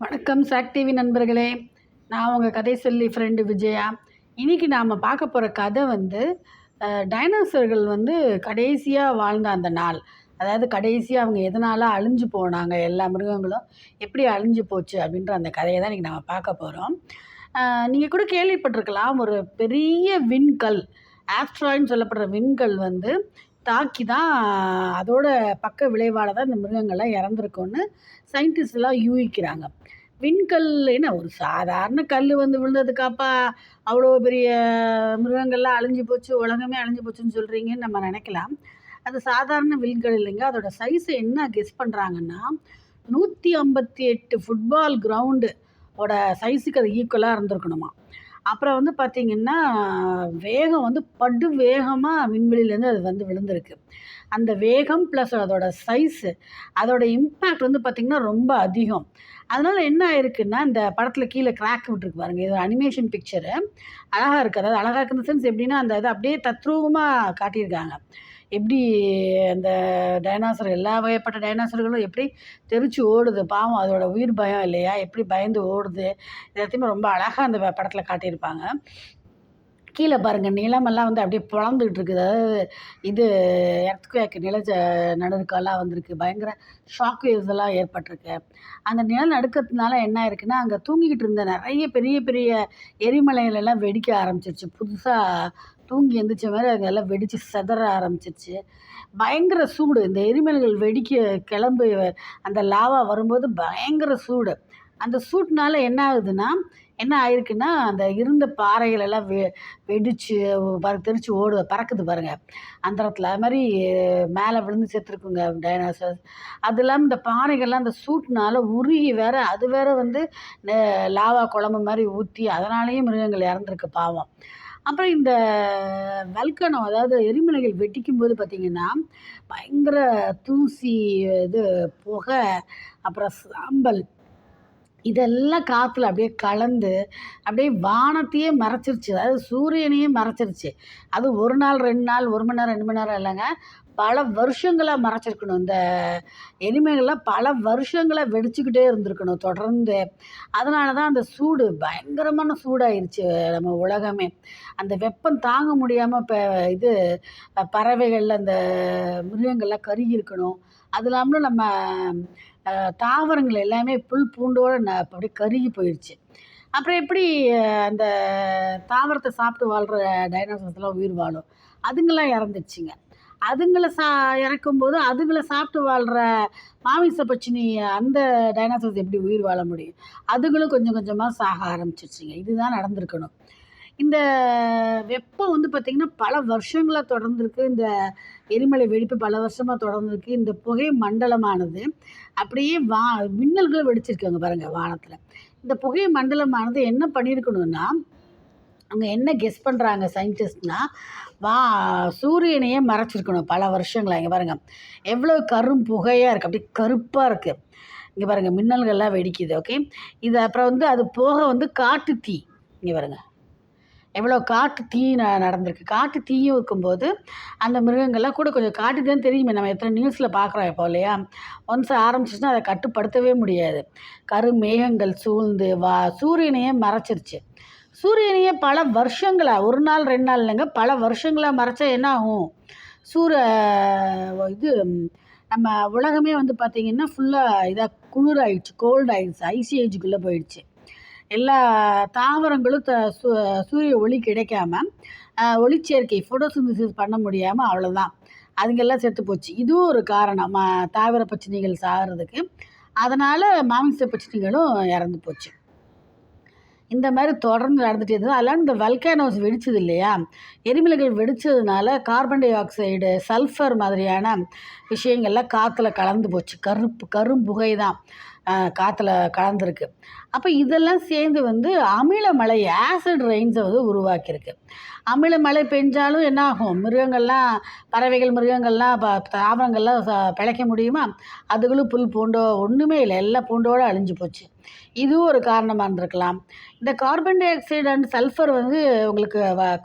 வணக்கம் chalk TV நண்பர்களே. நான் உங்கள் கதை சொல்லி ஃப்ரெண்டு விஜயா. இன்றைக்கி நாம் பார்க்க போகிற கதை வந்து டைனோசர்கள் வந்து கடைசியாக வாழ்ந்த அந்த நாள். அதாவது கடைசியாக அவங்க எதனால் அழிஞ்சு போனாங்க எல்லா மிருகங்களும் எப்படி அழிஞ்சு போச்சு அப்படின்ற அந்த கதையை தான் இன்றைக்கி நம்ம பார்க்க போகிறோம் நீங்கள் கூட கேள்விப்பட்டிருக்கலாம் ஒரு பெரிய விண்கல் ஆஸ்ட்ராய்ன்னு சொல்லப்படுற விண்கல் வந்து தாக்கி தான் அதோட பக்க விளைவால் தான் இந்த மிருகங்கள்லாம் இறந்துருக்கோன்னு சயின்டிஸ்ட்லாம் யூகிக்கிறாங்க. விண்கல் என்ன ஒரு சாதாரண கல் வந்து விழுந்ததுக்காப்பா? அவ்வளோ பெரிய மிருகங்கள்லாம் அழிஞ்சு போச்சு உலகமே அழிஞ்சு போச்சுன்னு சொல்கிறீங்கன்னு நம்ம நினைக்கலாம். அது சாதாரண விண்கல் இல்லைங்க. அதோட சைஸை என்ன கெஸ் பண்ணுறாங்கன்னா நூற்றி ஐம்பத்தி எட்டு ஃபுட்பால் கிரவுண்டு ஓட சைஸுக்கு அது ஈக்குவலாக இருந்திருக்கணுமா? அப்புறம் வந்து பார்த்திங்கன்னா வேகம் வந்து படு வேகமாக விண்வெளியிலேருந்து அது வந்து விழுந்திருக்கு. அந்த வேகம் ப்ளஸ் அதோட சைஸு அதோட இம்பேக்ட் வந்து பார்த்திங்கன்னா ரொம்ப அதிகம். அதனால் என்ன ஆயிருக்குன்னா இந்த படத்தில் கீழே கிராக் விட்டுருக்கு பாருங்க. இது அனிமேஷன் பிக்சரு அழகாக இருக்குது அதாவது அழகாக இருக்கு சென்ஸ் எப்படின்னா அந்த இதை அப்படியே தத்ரூபமாக காட்டியிருக்காங்க. எப்படி அந்த டைனாசர் எல்லா வகைப்பட்ட டைனாசர்களும் எப்படி தெரிச்சு ஓடுது? பாவம் அதோட உயிர் பயம் இல்லையா? எப்படி பயந்து ஓடுது? எல்லாத்தையுமே ரொம்ப அழகாக அந்த படத்தில் காட்டியிருப்பாங்க. கீழே பாருங்கள் நிலமெல்லாம் வந்து அப்படியே பொழந்துக்கிட்டு இருக்குது. அதாவது இது எர்த்குவேக்கு நில நடுக்கெல்லாம் வந்திருக்கு. பயங்கர ஷாக் வேவ்ஸ் எல்லாம் ஏற்பட்டிருக்கு. அந்த நிலநடுக்கத்தினால என்ன ஆயிருக்குன்னா அங்கே தூங்கிக்கிட்டு இருந்த நிறைய பெரிய பெரிய எரிமலைகளெல்லாம் வெடிக்க ஆரம்பிச்சிருச்சு. புதுசாக தூங்கி எந்திரிச்ச மாதிரி அதெல்லாம் வெடித்து செதற ஆரம்பிச்சிருச்சு. பயங்கர சூடு. இந்த எரிமலைகள் வெடிக்க கிளம்பு அந்த லாவா வரும்போது பயங்கர சூடு. அந்த சூட்னால என்ன ஆகுதுன்னா என்ன ஆயிருக்குன்னா அந்த இருந்த பாறைகள் எல்லாம் வெ வெடிச்சு பற தெரிச்சு ஓடு பறக்குது பாருங்கள் அந்த இடத்துல. அது மாதிரி மேலே விழுந்து செத்துருக்குங்க டைனோசர்ஸ் அது இல்லாமல் இந்த பாறைகள்லாம் அந்த சூட்னால உருகி வேற அது வேற வந்து லாவா குழம்பு மாதிரி ஊற்றி அதனாலேயும் மிருகங்கள் இறந்துருக்கு பாவம். அப்புறம் இந்த வல்கனோ அதாவது எரிமலைகள் வெடிக்கும் போது பார்த்திங்கன்னா பயங்கர தூசி இது புகை அப்புறம் சாம்பல் இதெல்லாம் காற்றுல அப்படியே கலந்து அப்படியே வானத்தையே மறைச்சிருச்சு. அதாவது சூரியனையே மறைச்சிருச்சு. அது ஒரு நாள் ரெண்டு நாள் ஒரு மணி நேரம் ரெண்டு மணி நேரம் இல்லைங்க. பல வருஷங்களாக மறைச்சிருக்கணும். இந்த எனிமைகள்லாம் பல வருஷங்களாக வெடிச்சுக்கிட்டே இருந்திருக்கணும் தொடர்ந்து. அதனால தான் அந்த சூடு பயங்கரமான சூடாயிருச்சு நம்ம உலகமே. அந்த வெப்பம் தாங்க முடியாமல் இப்போ இது பறவைகளில் அந்த மிருகங்கள்லாம் கருகி இருக்கணும். அது இல்லாமல் நம்ம தாவரங்கள் எல்லாமே புல் பூண்டோடு ந அப்படியே கருகி போயிடுச்சு அப்புறம் எப்படி அந்த தாவரத்தை சாப்பிட்டு வாழ்கிற டைனோசர்ஸ்லாம் உயிர் வாழும்? அதுங்களாம் இறந்துச்சுங்க அதுங்களை சா இறக்கும்போது அதுங்களை சாப்பிட்டு வாழ்கிற மாமிச பச்சினி அந்த டைனோசர்ஸ் எப்படி உயிர் வாழ முடியும்? அதுங்களும் கொஞ்சம் கொஞ்சமாக சாக ஆரம்பிச்சிருச்சுங்க. இதுதான் நடந்திருக்கணும். இந்த வெப்பம் வந்து பார்த்திங்கன்னா பல வருஷங்களாக தொடர்ந்துருக்கு. இந்த எரிமலை வெடிப்பு பல வருஷமாக தொடர்ந்துருக்கு. இந்த புகை மண்டலமானது அப்படியே வா மின்னல்கள் வெடிச்சிருக்காங்க பாருங்கள் வானத்தில். இந்த புகை மண்டலமானது என்ன பண்ணியிருக்கணும்னா அவங்க என்ன கெஸ் பண்ணுறாங்க சயின்டிஸ்ட்னால் வா சூரியனையே மறைச்சிருக்கணும் பல வருஷங்களாக இங்கே பாருங்கள் எவ்வளோ கரும் புகையாக இருக்குது அப்படியே கருப்பாக இருக்குது இங்கே பாருங்கள் மின்னல்கள்லாம் வெடிக்குது ஓகே இது அப்புறம் வந்து அது போக வந்து காட்டு தீ. இங்கே பாருங்கள் எவ்வளோ காட்டு தீ ந நடந்திருக்கு. காட்டு தீயும் இருக்கும்போது அந்த மிருகங்கள்லாம் கூட கொஞ்சம் காட்டு தான் தெரியுமே. நம்ம எத்தனை நியூஸில் பார்க்குறோம் இப்போ இல்லையா? ஒன்ஸ் ஆரம்பிச்சிச்சுன்னா அதை கட்டுப்படுத்தவே முடியாது. கரு மேகங்கள் சூழ்ந்து வா சூரியனையே மறைச்சிருச்சு. சூரியனையே பல வருஷங்களாக ஒரு நாள் ரெண்டு நாள் இல்லைங்க பல வருஷங்களாக மறைச்சா என்ன ஆகும்? சூரிய இது நம்ம உலகமே வந்து பார்த்திங்கன்னா ஃபுல்லாக இதாக குளிராயிடுச்சு கோல்டு ஆயிடுச்சு ஐசி ஏஜுக்குள்ளே போயிடுச்சு. எல்லா தாவரங்களும் த சு சூரிய ஒளி கிடைக்காம ஒளிச்சேர்க்கை ஃபோட்டோசிந்தசிஸ் பண்ண முடியாமல் அவ்வளோதான் அதுங்கெல்லாம் செத்து போச்சு. இதுவும் ஒரு காரணம். மா தாவர பச்சினிகள் சாகிறதுக்கு. அதனால் மாமிச பச்சினிகளும் இறந்து போச்சு. இந்த மாதிரி தொடர்ந்து நடந்துகிட்டே இருந்தது. அதெல்லாம் இந்த வல்கேனோஸ் வெடிச்சது இல்லையா? எரிமலைகள் வெடித்ததுனால கார்பன் டை ஆக்சைடு சல்ஃபர் மாதிரியான விஷயங்கள்லாம் காற்றுல கலந்து போச்சு. கருப்பு கரும்புகை தான் காற்றுல கலந்துருக்கு. அப்போ இதெல்லாம் சேர்ந்து வந்து அமிலமலை ஆசிட் ரெயின்ஸை வந்து உருவாக்கியிருக்கு. அமிலமழை பெஞ்சாலும் என்ன ஆகும் மிருகங்கள்லாம் பறவைகள் மிருகங்கள்லாம் தாவரங்கள்லாம் பிழைக்க முடியுமா? அதுகளும் புல் பூண்டோ ஒன்றுமே இல்லை. எல்லாம் பூண்டோடு அழிஞ்சு போச்சு. இதுவும் ஒரு காரணமாக இருந்திருக்கலாம். இந்த carbon dioxide and sulphur வந்து உங்களுக்கு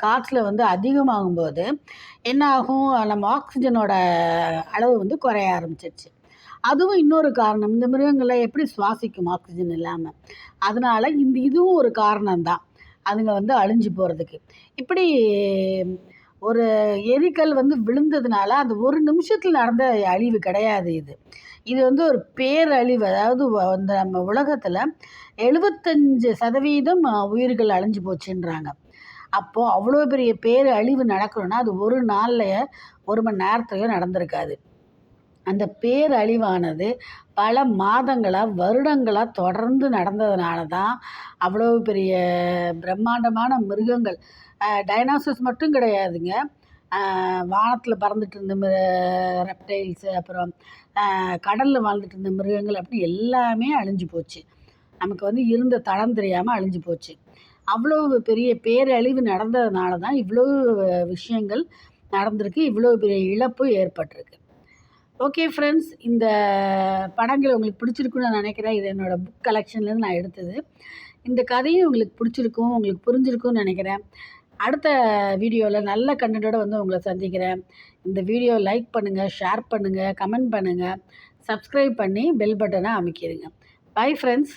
காற்றில் வந்து அதிகமாகும்போது என்ன ஆகும் நம்ம ஆக்சிஜனோட அளவு வந்து குறைய ஆரம்பிச்சிருச்சு. அதுவும் இன்னொரு காரணம். இந்த மிருகங்கள்லாம் எப்படி சுவாசிக்கும் ஆக்சிஜன் இல்லாமல் அதனால் இந்த இதுவும் ஒரு காரணம்தான். அதுங்க வந்து அழிஞ்சு போகிறதுக்கு இப்படி ஒரு எரிக்கல் வந்து விழுந்ததுனால அந்த ஒரு நிமிஷத்தில் நடந்த அழிவு கிடையாது இது. இது வந்து ஒரு பேரழிவு. அதாவது வ- இந்த நம்ம உலகத்தில் எழுபத்தஞ்சு சதவீதம் உயிர்கள் அழிஞ்சு போச்சுன்றாங்க. அப்போது அவ்வளோ பெரிய பேரழிவு நடக்கணும்னா அது ஒரு நாள்லையோ ஒரு மணி நேரத்துலையோ நடந்திருக்காது. அந்த பேரழிவானது பல மாதங்களாக வருடங்களாக தொடர்ந்து நடந்ததுனால தான் அவ்வளோ பெரிய பிரம்மாண்டமான மிருகங்கள். டைனாசஸ் மட்டும் கிடையாதுங்க. வானத்தில் பறந்துட்டு இருந்த ரெப்டைல்ஸு அப்புறம் கடலில் வாழ்ந்துட்டு இருந்த மிருகங்கள் அப்படி எல்லாமே அழிஞ்சு போச்சு. நமக்கு வந்து இருந்த தடம் தெரியாமல் அழிஞ்சு போச்சு. அவ்வளோ பெரிய பேரழிவு நடந்ததுனால தான் இவ்வளோ விஷயங்கள் நடந்திருக்கு. இவ்வளோ பெரிய இழப்பு ஏற்பட்டிருக்கு. ஓகே ஃப்ரெண்ட்ஸ் இந்த படங்கள் உங்களுக்கு பிடிச்சிருக்குன்னு நான் நினைக்கிறேன். இது என்னோடய புக் கலெக்ஷன்லேருந்து நான் எடுத்தது. இந்த கதையும் உங்களுக்கு பிடிச்சிருக்கும் உங்களுக்கு புரிஞ்சிருக்கும்னு நினைக்கிறேன். அடுத்த வீடியோவில் நல்ல கண்டென்ட்டோட வந்து உங்களை சந்திக்கிறேன். இந்த வீடியோ லைக் பண்ணுங்கள் ஷேர் பண்ணுங்கள் கமெண்ட் பண்ணுங்கள் சப்ஸ்கிரைப் பண்ணி பெல் பட்டனை அமைக்கிடுங்க பை ஃப்ரெண்ட்ஸ்